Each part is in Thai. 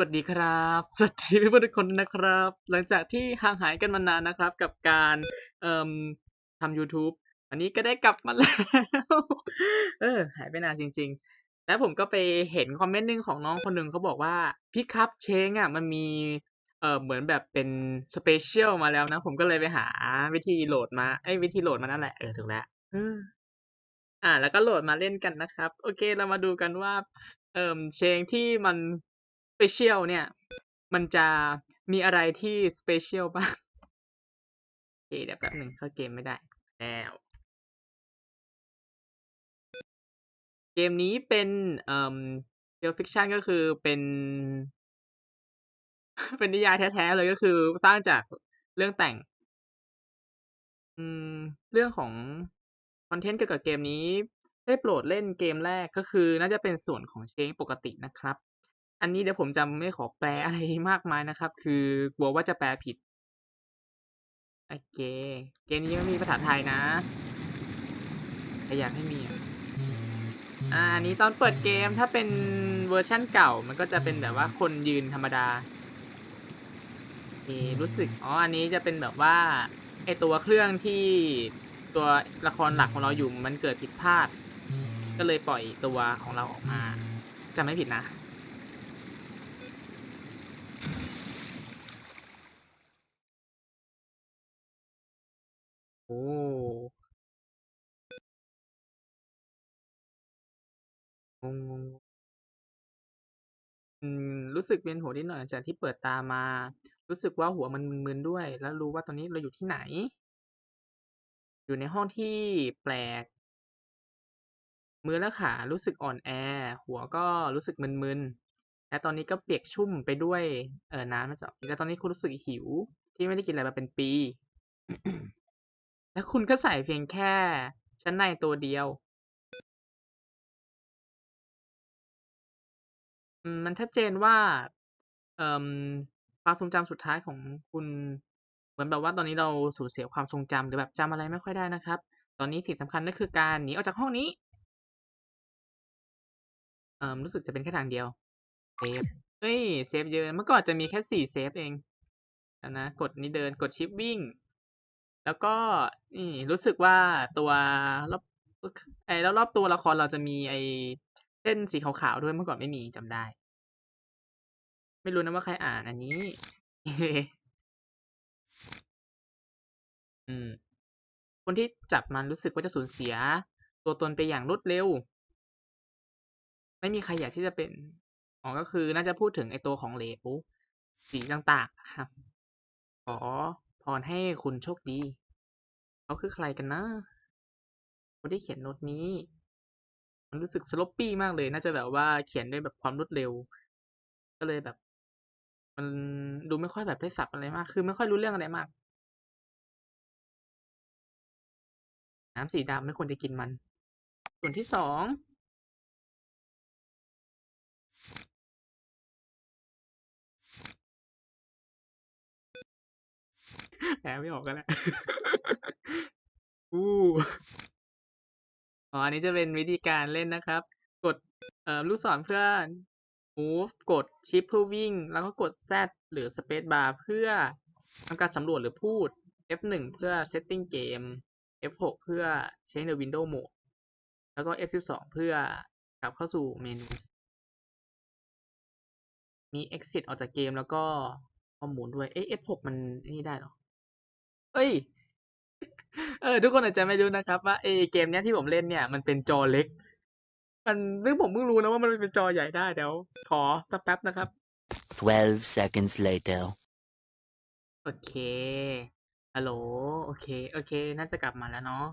วัสดีครับ สวัสดีเพื่อนทุกคนนะครับ หลังจากที่ห่างหายกันมานานนะครับ กับการเอ่มทำ YouTube อันนี้ก็ได้กลับมาแล้ว เออ หายไปนานจริง ๆ แล้วผมก็ไปเห็นคอมเมนต์หนึ่งของน้องคนหนึ่งเขาบอกว่าพี่ครับเชงอะมันมีเอ่อเหมือนแบบเป็นสเปเชียลมาแล้วนะ ผมก็เลยไปหาวิธีโหลดมาเอ้วิธีโหลดมานั่นแหละ เออถูกแล้วอ่า แล้วก็โหลดมาเล่นกันนะครับ โอเค เรามาดูกันว่า เอ่อเชงที่มัน เปเชียลเนี่ย มันจะมีอะไรที่สเปเชียลบ้างโอเคเดี๋ยวแป๊บหนึ่งเข้าเกมไม่ได้ แล้ว เกมนี้เป็นเอ่อเรียลฟิกชันก็คือเป็น เป็นนิยายแท้ๆเลยก็คือสร้างจากเรื่องแต่ง อืม เรื่องของคอนเทนต์เกี่ยวกับเกมนี้ได้โปรดเล่นเกมแรกก็คือน่าจะเป็นส่วนของเชงปกตินะครับ อันนี้เดี๋ยวผมจะไม่ขอแปลอะไรมากมายนะครับ คือกลัวว่าจะแปลผิด โอเค เกมนี้ไม่มีภาษาไทยนะแต่อยากให้มีอ่าอันนี้ตอนเปิดเกมถ้าเป็นเวอร์ชั่นเก่า มันก็จะเป็นแบบว่าคนยืนธรรมดาโอเครู้สึก อ๋อ อันนี้จะเป็นแบบว่าไอตัวเครื่องที่ตัวละครหลักของเราอยู่มันเกิดผิดพลาด ก็เลยปล่อยตัวของเราออกมาจำไม่ผิดนะ โอ้ งงงๆอืมรู้สึกเวียนหัวนิดหน่อยจากที่เปิดตามา รู้สึกว่าหัวมันมึนๆด้วย แล้วรู้ว่าตอนนี้เราอยู่ที่ไหน อยู่ในห้องที่แปลก มือและขารู้สึกอ่อนแอ หัวก็รู้สึกมึนๆ และตอนนี้ก็เปียกชุ่มไปด้วยเออน้ำน่าจะและตอนนี้คุณรู้สึกหิว ที่ไม่ได้กินอะไรมาเป็นปี และคุณก็ใส่เพียงแค่ชั้นในตัวเดียวมมันชัดเจนว่าเอ่อความทรงจำสุดท้ายของคุณ เหมือนแบบว่าตอนนี้เราสูญเสียความทรงจำหรือแบบจำอะไรไม่ค่อยได้นะครับ ตอนนี้สิ่งสำคัญก็คือการหนีออกจากห้องนี้เอ่อรู้สึกจะเป็นแค่ทางเดียว เซฟเฮ้ยเซฟเยอะเมื่อก่อนจะมีแค่4เซฟเองนะกดนี้เดินกดชิปวิ่ง แล้วก็นี่รู้สึกว่าตัวรอบไอ้รอบตัวละครเราจะมีไอ้เส้นสีขาวๆด้วยเมื่อก่อนไม่มีจำได้ ไม่รู้นะว่าใครอ่านอันนี้ อืม คนที่จับมันรู้สึกว่าจะสูญเสีย ตัวตนไปอย่างรวดเร็ว ไม่มีใครอยากที่จะเป็น อ๋อก็คือน่าจะพูดถึงไอ้ตัวของเหลวสีต่างๆครับขอพรให้คุณโชคดีเขาคือใครกันนะคนที่เขียนโน้ตนี้ มันรู้สึกสโลปปี้มากเลย น่าจะแบบว่าเขียนด้วยแบบความรวดเร็ว ก็เลยแบบ มันดูไม่ค่อยแบบได้ศัพท์อะไรมาก คือไม่ค่อยรู้เรื่องอะไรมาก น้ำสีดำไม่ควรจะกินมัน ส่วนที่สอง แปลไม่ออกกันแหละอู้อ๋ออันนี้จะเป็นวิธีการเล่นนะครับ กดเอ่อลูกศรเพื่อ move กด shift เพื่อวิ่ง แล้วก็กด Z หรือ space bar เพื่อทำการสำรวจหรือพูด F1 เพื่อ setting เกม F6 เพื่อ change the window mode แล้วก็ F12 เพื่อกลับเข้าสู่เมนู มี exit ออกจากเกมแล้วก็ข้อมูลด้วย เอ๊ะ F6 มันนี่ได้หรอ เอ้ย เออ ทุกคนอาจจะไม่รู้นะครับ ว่าไอ้เกมเนี้ยที่ผมเล่นเนี่ยมันเป็นจอเล็ก มันซึ่งผมเพิ่งรู้นะว่ามันเป็นจอใหญ่ได้เดี๋ยว ขอสักแป๊บนะครับ12 seconds later. โอเคฮัลโหล โอเค โอเค น่าจะกลับมาแล้วเนาะ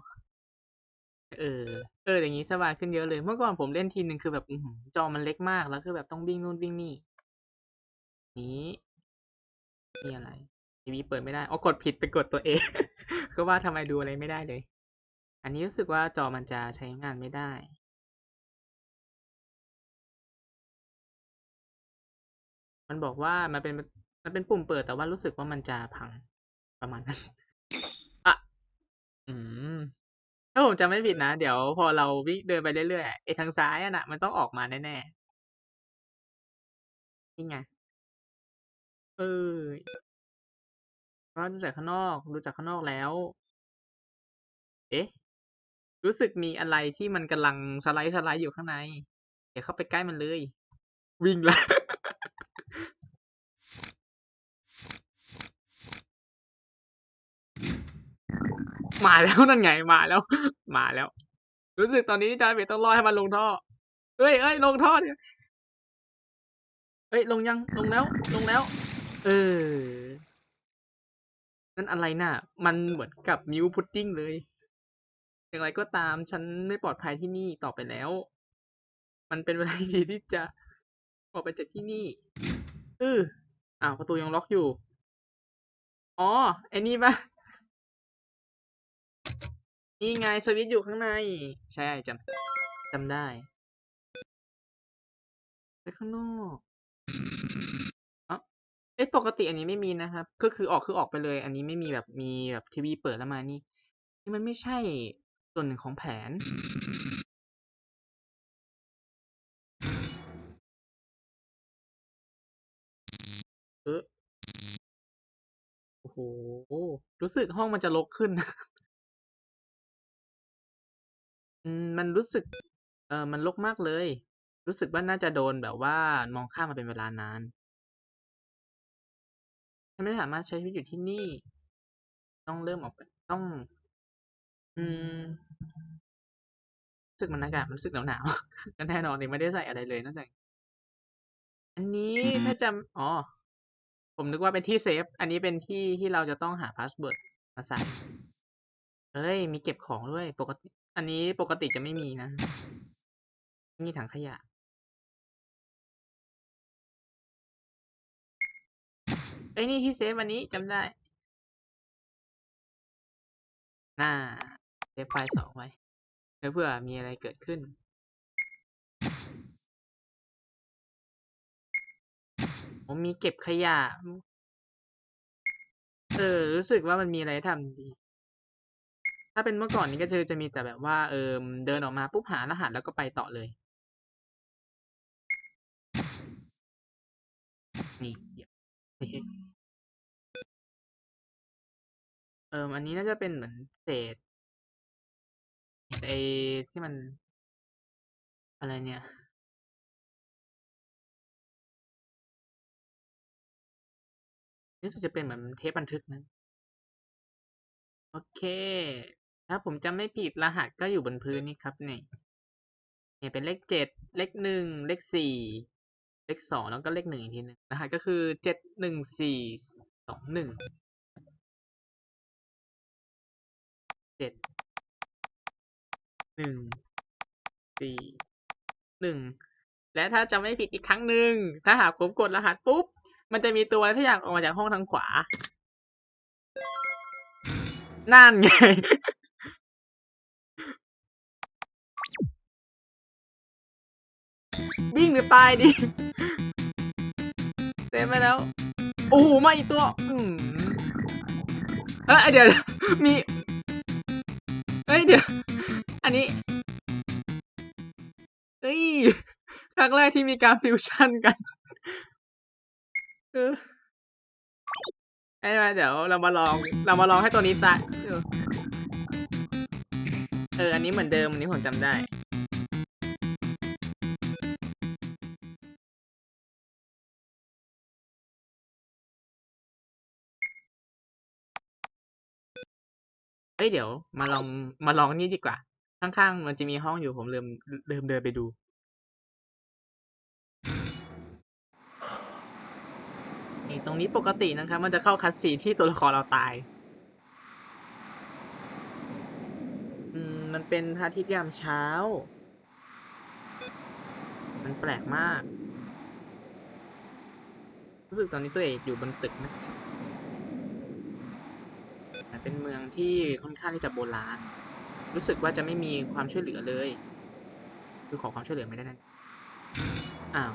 เออ เออ อย่างนี้สบายขึ้นเยอะเลย เมื่อก่อนผมเล่นทีนึงคือแบบอื้อหือจอมันเล็กมาก แล้วคือแบบต้องวิ่งนู่นวิ่งนี่ นี้นี่อะไร ทีวีเปิดไม่ได้อ๋อกดผิดไปกดตัวเองก็ว่าทำไมดูอะไรไม่ได้เลย อันนี้รู้สึกว่าจอมันจะใช้งานไม่ได้มันบอกว่ามันเป็นมันเป็นปุ่มเปิดแต่ว่ารู้สึกว่ามันจะพังประมาณนั้นอะอืมถ้าผมจำไม่ผิดนะ เดี๋ยวพอเราวิ่งเดินไปเรื่อยๆไอ้ทางซ้ายอะนะมันต้องออกมาแน่ๆนี่ไงเออ ว่าดูจากข้างนอก ดูจากข้างนอกแล้ว เอ๊ะ รู้สึกมีอะไรที่มันกำลังสไลด์สไลด์อยู่ข้างในเดี๋ยวเข้าไปใกล้มันเลย วิ่งละมาแล้วนั่นไงมาแล้ว มาแล้ว รู้สึกตอนนี้จาเบต้องรอให้มันลงท่อเอ้ยเอ้ยลงท่อเนี่ยเอ้ยลงยังลงแล้ว ลงแล้ว เออ นั่นอะไรน่ะ มันเหมือนกับมิวพุดดิ้งเลย อย่างไรก็ตามฉันไม่ปลอดภัยที่นี่ต่อไปแล้ว มันเป็นเวลาที่ดีที่จะออกไปจากที่นี่เอออ้าวประตูยังล็อกอยู่ อ๋อไอ้นี่ปะนี่ไงสวิตอยู่ข้างใน ใช่จำจำได้ไปข้างนอก เอ๊ะปกติอันนี้ไม่มีนะครับ ก็คือออกคือออกไปเลย อันนี้ไม่มีแบบมีแบบทีวีเปิดแล้วมานี่ นี่มันไม่ใช่ส่วนหนึ่งของแผน เออโอ้โห รู้สึกห้องมันจะรกขึ้นอืมมันรู้สึก เออมันรกมากเลย รู้สึกว่าน่าจะโดนแบบว่ามองข้ามมาเป็นเวลานาน ฉันไม่สามารถใช้ชีวิตอยู่ที่นี่ ต้องเริ่มออกไปต้อง อืมรู้สึกมันอากาศมันรู้สึกหนาวหนาวๆก็แน่นอนเลยไม่ได้ใส่อะไรเลยนอกจากอันนี้ถ้าจำอ๋อ ผมนึกว่าเป็นที่เซฟ อันนี้เป็นที่ที่เราจะต้องหาพาสเวิร์ดมาใส่เอ้ย มีเก็บของด้วย ปกติ อันนี้ปกติจะไม่มีนะ มีถังขยะ เอ้ยนี่ที่เซฟอันนี้จำได้น่า เซฟไฟล์สองไว้เพื่อเผื่อมีอะไรเกิดขึ้นผมมีเก็บขยะ เออ รู้สึกว่ามันมีอะไรให้ทำดี ถ้าเป็นเมื่อก่อนนี้ก็คือจะมีแต่แบบว่า เออเดินออกมาปุ๊บหารหัสแล้วก็ไปต่อเลย นี่เหยีย อออันนี้น่าจะเป็นเหมือนเศษไอ้ที่มัน อะไรเนี่ยรู้สึกจะเป็นเหมือนเทปบันทึกนะ โอเค ถ้าผมจำไม่ผิดรหัสก็อยู่บนพื้นนี่ครับนี่เนี่ยเป็นเลขเจ็ดเลขหนึ่งเลขสี่เลขสองแล้วก็เลขหนึ่งอีกทีหนึ่งรหัสก็คือเจ็ดหนึ่งสี่สองหนึ่ง เจ็ดหนึ่งสี่หนึ่งและถ้าจำไม่ผิดอีกครั้งหนึ่งถ้าหากผมกดรหัสปุ๊บ มันจะมีตัวอะไรทุกอยางออกมาจากห้องทางขวา นั่นไงวิ่งหรือตายดิเซฟไปแล้ว โอ้โหมาอีกตัว อืมเอ้ยเดี๋ยว มี ฮ้ยเดี๋ยว อันนี้ เฮ้ย ครั้งแรกที่มีการฟิวชั่นกันเออไอ้มาเดี๋ยวเรามาลอง เรามาลองให้ตัวนี้ตายเออเอออันนี้เหมือนเดิม อันนี้ผมจำได้ เอ้ยเดี๋ยว มาลองมาลองนี่ดีกว่า ข้างๆมันจะมีห้องอยู่ผมลืมลืมเดินไปดู นี่ตรงนี้ปกตินะครับ มันจะเข้าคัสซีที่ตัวละครเราตาย อืมมันเป็นพระอาทิตย์ยามเช้า มันแปลกมาก รู้สึกตอนนี้ตัวเอกอยู่บนตึกนะแต่ เป็นเมืองที่ค่อนข้างที่จะโบราณ รู้สึกว่าจะไม่มีความช่วยเหลือเลย คือขอความช่วยเหลือไม่ได้นั่นอ้าว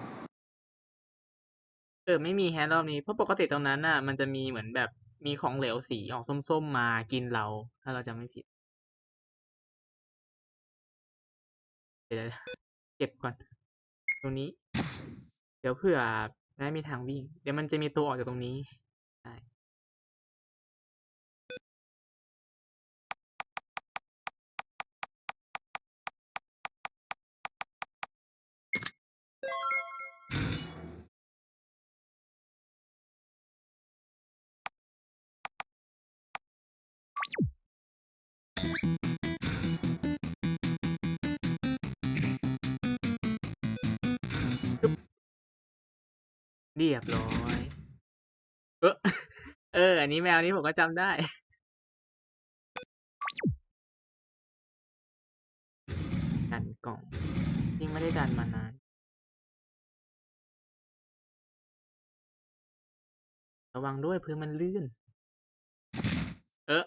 เออไม่มีแฮะรอบนี้เพราะปกติตรงนั้นน่ะ มันจะมีเหมือนแบบมีของเหลวสีออกส้มๆมากินเรา ถ้าเราจำไม่ผิดเดี๋ยวเก็บก่อน ตรงนี้ เดี๋ยวเผื่อไปและมีทางวิ่ง เดี๋ยวมันจะมีตัวออกจากตรงนี้ใช่ เรียบร้อย เออเออ อันนี้แมวนี้ผมก็จำได้ ดันกล่องยิ่งไม่ได้ดันมานาน ระวังด้วยพื้นมันลื่น เออ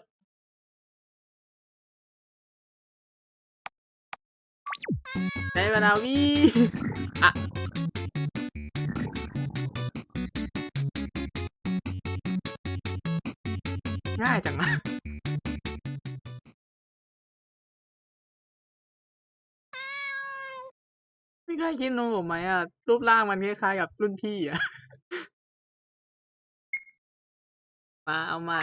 ได้เวลาวิ่งอะ ง่ายจังนะไม่เคยคิดโนผมไหมอะ รูปร่างมันคล้ายๆกับรุ่นพี่อะ มาเอาใหม่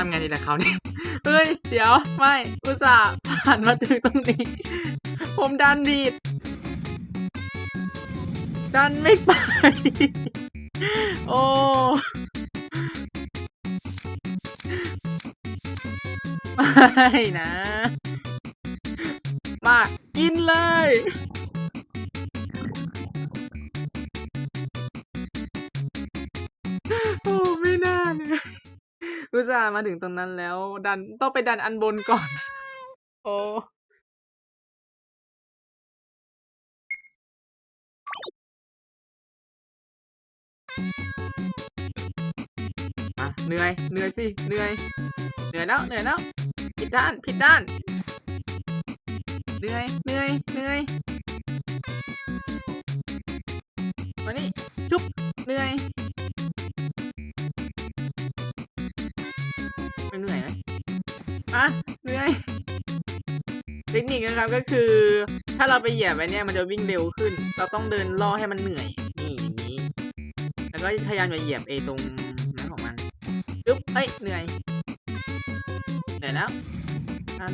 ทำไงดีล่ะเขาเนี่ยเฮ้ย เดี๋ยว ไม่อุตส่าห์ผ่านมาถึงตรงนี้ ผมดันดีดดันไม่ไป โอ้ไม่นะ มา กินเลย อุตส่าห์มาถึงตรงนั้นแล้ว ดันต้องไปดันอันบนก่อน โอ้เหนื่อย เหนื่อยสิ เหนื่อย เหนื่อยแล้ว เหนื่อยแล้ว ผิดด้าน ผิดด้าน เหนื่อย เหนื่อย เหนื่อยมานี่จุ๊บเหนื่อยะเหนื่อยเทคนิคนะครับก็คือ ถ้าเราไปเหยียบไว้เนี่ยมันจะวิ่งเร็วขึ้น เราต้องเดินล่อให้มันเหนื่อย นี่นี้ แล้วก็พยายามจะเหยียบไอ้ตรงนั้นของมันจุ๊บเอ้ยเหนื่อยเหนื่อยแล้วทัน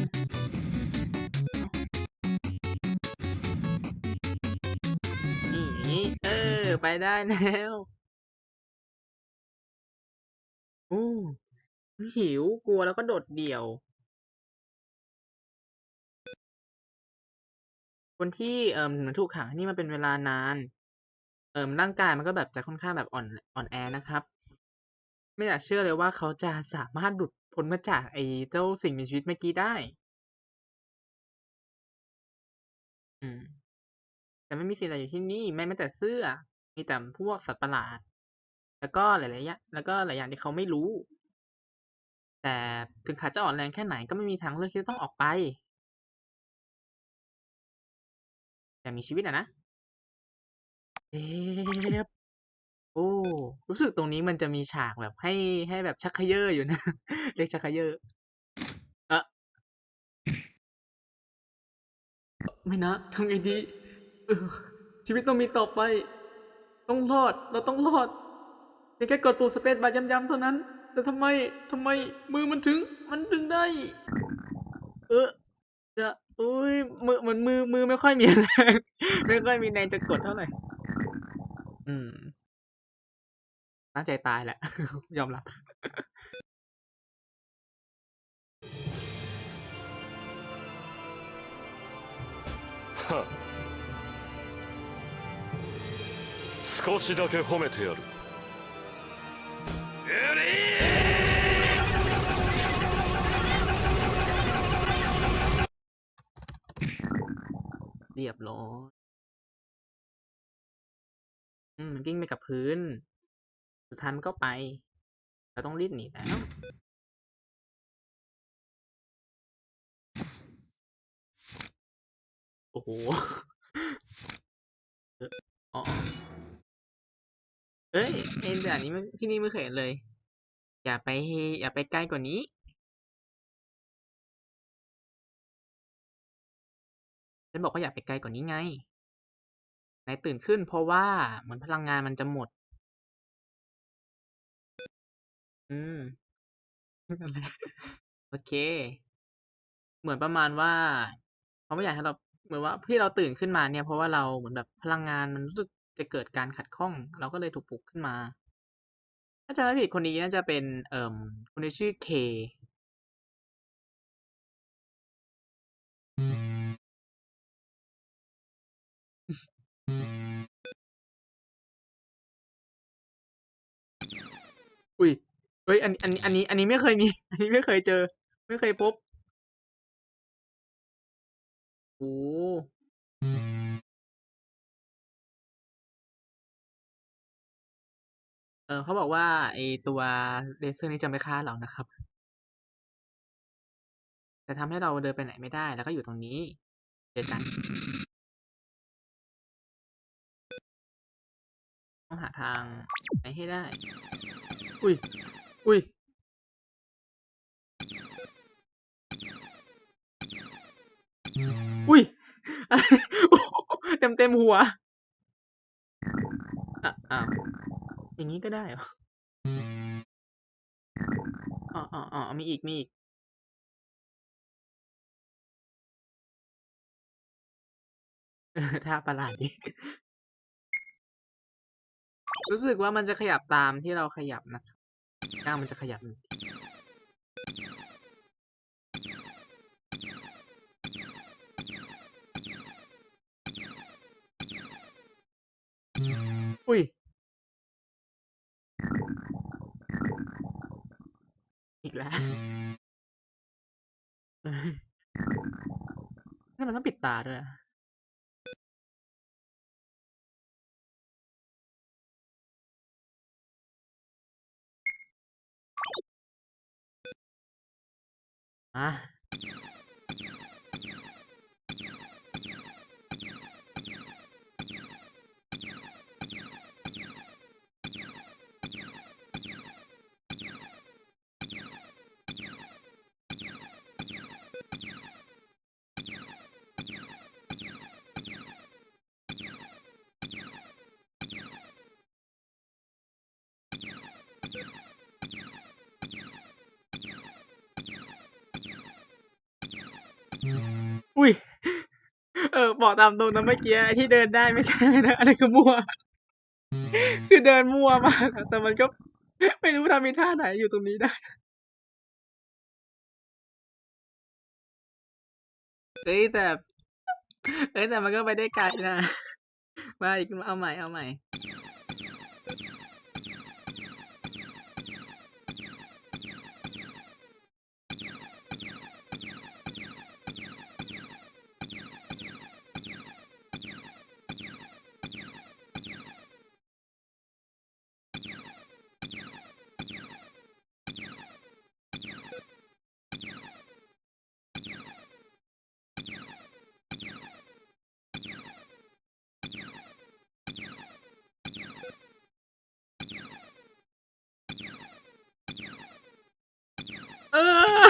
นี่อย่างนี้เออ ไปได้แล้วโอ้หิวกลัวแล้วก็โดดเดี่ยว คนที่ เอ่อ เหมือนถูกขังที่นี่มาเป็นเวลานาน เอ่อ ร่างกายมันก็แบบจะค่อนข้างแบบอ่อน อ่อนแอนะครับ ไม่อยากเชื่อเลยว่าเขาจะสามารถหลุดพ้นมาจากไอ้เจ้าสิ่งมีชีวิตเมื่อกี้ได้ อืม แต่ไม่มีสิ่งอะไรอยู่ที่นี่แม้แต่เสื้อ มีแต่พวกสัตว์ประหลาด แล้วก็หลาย ๆ อย่าง แล้วก็หลายอย่างที่เขาไม่รู้ แต่ถึงขาจะอ่อนแรงแค่ไหนก็ไม่มีทางเลือกที่จะต้องออกไป แต่มีชีวิตอะนะเอ๊บโอ้ รู้สึกตรงนี้มันจะมีฉากแบบให้ให้แบบชักเขย่ออยู่นะ เรียกชักเขย่อเอะไม่นะทำไงดีชีวิตต้องมีต่อไป ต้องรอด เราต้องรอดเพียงแค่กดปุ่มสเปซบาร์ย้ำๆเท่านั้น แต่ทำไมทำไมมือมันถึง มันถึงได้ เออจะ อุ้ยมือเหมือนมือมือไม่ค่อยมีแรงไม่ค่อยมีแรงจะกดเท่าไหร่ อืมน่าใจตายแหละ ยอมรับ少しだけ褒めてやる ยบร้อย อืมมันวิ่งไปกับพื้น สุดท้ายมันก็ไป เราต้องรีบหนีแล้วโอ้โหเอ้ออ๋อเอ้ยเอ็นแบบนี้ที่นี่ไม่เคยเห็นเลย อย่าไปอย่าไปใกล้กว่านี้ ฉันบอกว่าอย่าไปไกลกว่านี้ไงนายตื่นขึ้นเพราะว่าเหมือนพลังงานมันจะหมด อืม โอเค เหมือนประมาณว่าเขาไม่อยากให้เราเหมือนว่าที่เราตื่นขึ้นมาเนี่ย เพราะว่าเราเหมือนแบบพลังงานมันรู้สึกจะเกิดการขัดข้อง เราก็เลยถูกปลุกขึ้นมา ถ้าจำไม่ผิดคนนี้น่าจะเป็น เอ่อคนที่ชื่อเค อุ้ยเฮ้ยอันอันอันนี้ อันนี้ไม่เคยมี อันนี้ไม่เคยเจอ ไม่เคยพบโอ้เออเขาบอกว่าไอ้ตัวเลเซอร์นี้จะไม่ฆ่าเรานะครับ แต่ทำให้เราเดินไปไหนไม่ได้แล้วก็อยู่ตรงนี้เจอกัน ต้องหาทางไปให้ได้ อุ๊ยอุ๊ยอุ๊ยโอ้โฮเต็มหัวออ้าวอย่างงี้ก็ได้เหรอ?อ้อๆๆมีอีก มีอีกท่าประหลาดดี รู้สึกว่ามันจะขยับตามที่เราขยับนะครับหน้ามันจะขยับอุ๊ยอีกแล้วเออทำไมต้องปิดตาด้วย อ บอกตามตรงนะเมื่อกี้ที่เดินได้ไม่ใช่นะอันนั้คือมั่ว คือเดินมั่วมากแต่มันก็ไม่รู้ทำมีท่าไหนอยู่ตรงนี้ได้เฮ้ยแต่เฮ้ยแต่มันก็ไปได้ไกลนะ มาอีกเอาใหม่เอาใหม่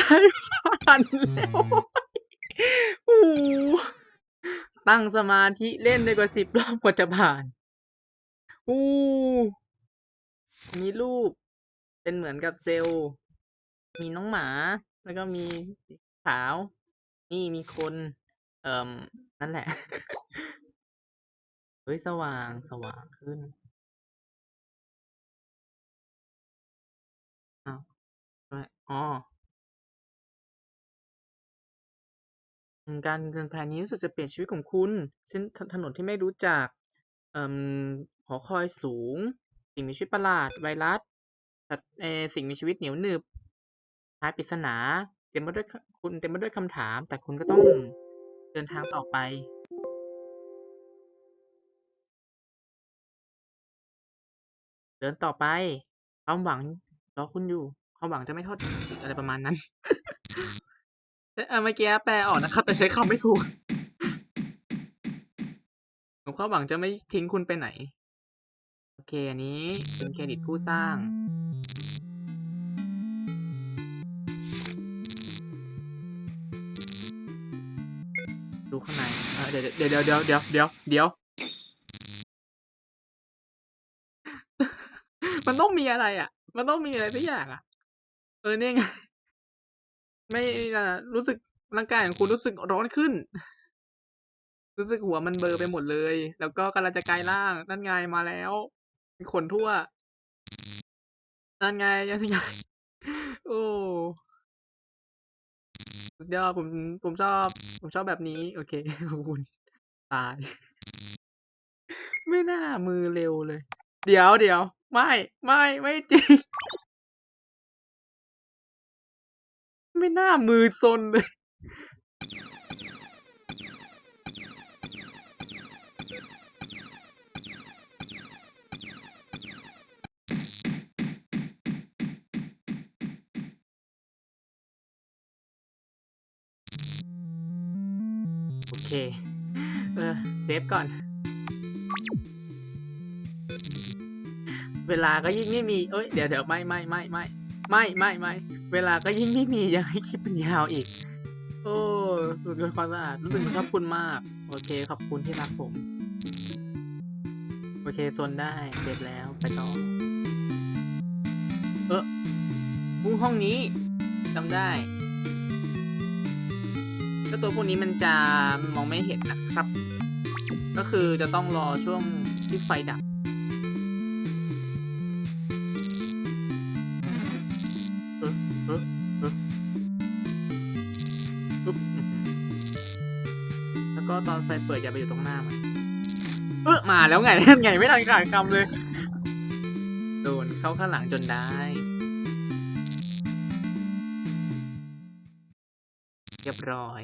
อผ่านแล้วโอ้ตั้งสมาธิเล่นไปกว่า10รอบกว่าจะผ่านโอ้มีรูป เป็นเหมือนกับเซลมีน้องหมา แล้วก็มีสีขาว นี่มีคน เอ่อนั่นแหละ เฮ้ย สว่างสว่างขึ้นอ้าวทำไมอ๋ อืม การเดินแผนนี้รู้สึกจะเปลี่ยนชีวิตของคุณเช่นถ ถนนที่ไม่รู้จัก เอ่อ หอคอยสูง สิ่งมีชีวิตประหลาด ไวรัส สัตว์ เอ สิ่งมีชีวิตเหนียวหนึบ ทายปริศนา เต็มไปด้วย ค คุณเต็มไปด้วยคำถาม แต่คุณก็ต้อง เดินทางต่อไป เดินต่อไป ความหวังรอคุณอยู่ ความหวังจะไม่ทอด อะไรประมาณนั้น เอ่อเมื่อกี้แปลออกนะครับ แต่ใช้คำไม่ถูก ผมคามหวังจะไม่ทิ้งคุณไปไหน โอเค อันนี้เป็นเครดิตผู้สร้าง ดูข้างในเอ่อเดี๋ยวเดี๋ยวเดี๋ยวเดี๋ยวเดี๋ยวเดี๋ยวเดี๋ยวมันต้องมีอะไรอะ มันต้องมีอะไรสักอย่างอะ เออเนี่ยไง ไม่นะรู้สึกร่างกายของคุณรู้สึกร้อนขึ้น รู้สึกหัวมันเบลอไปหมดเลย แล้วก็กำลังจะกลายร่างนั่นไงมาแล้วขนทั่วนั่นไงยังไงโอ้สุดยอดผมผมชอบ ผมชอบแบบนี้ โอเคขอบคุณตาย ไม่น่ามือเร็วเลย เดี๋ยวเดี๋ยวไม่ ไม่ ไม่จริง ไม่น่ามือซนเลย โอเค เออเซฟก่อน เวลาก็ยิ่งไม่มี เอ้ย เดี๋ยวเดี๋ยวไม่ไม่ไม่ไม่ไม่ไม่ไม่ เวลาก็ยิ่งไม่มียังให้คลิปมันยาวอีก โอ้สุดยอดความสะอาดรู้สึกขอบคุณมาก โอเค ขอบคุณที่รักผม โอเคโซนได้เสร็จแล้วไปต่อ เออมุ้งห้องนี้จำได้ก็ตัวพวกนี้มันจะมองไม่เห็นนะครับ ก็คือจะต้องรอช่วงที่ไฟดับ เปิดอย่าไปอยู่ตรงหน้ามันเออมาแล้วไงนั่นไงไม่ทันขาดคำเลย โดนเข้าข้างหลังจนได้ เรียบร้อย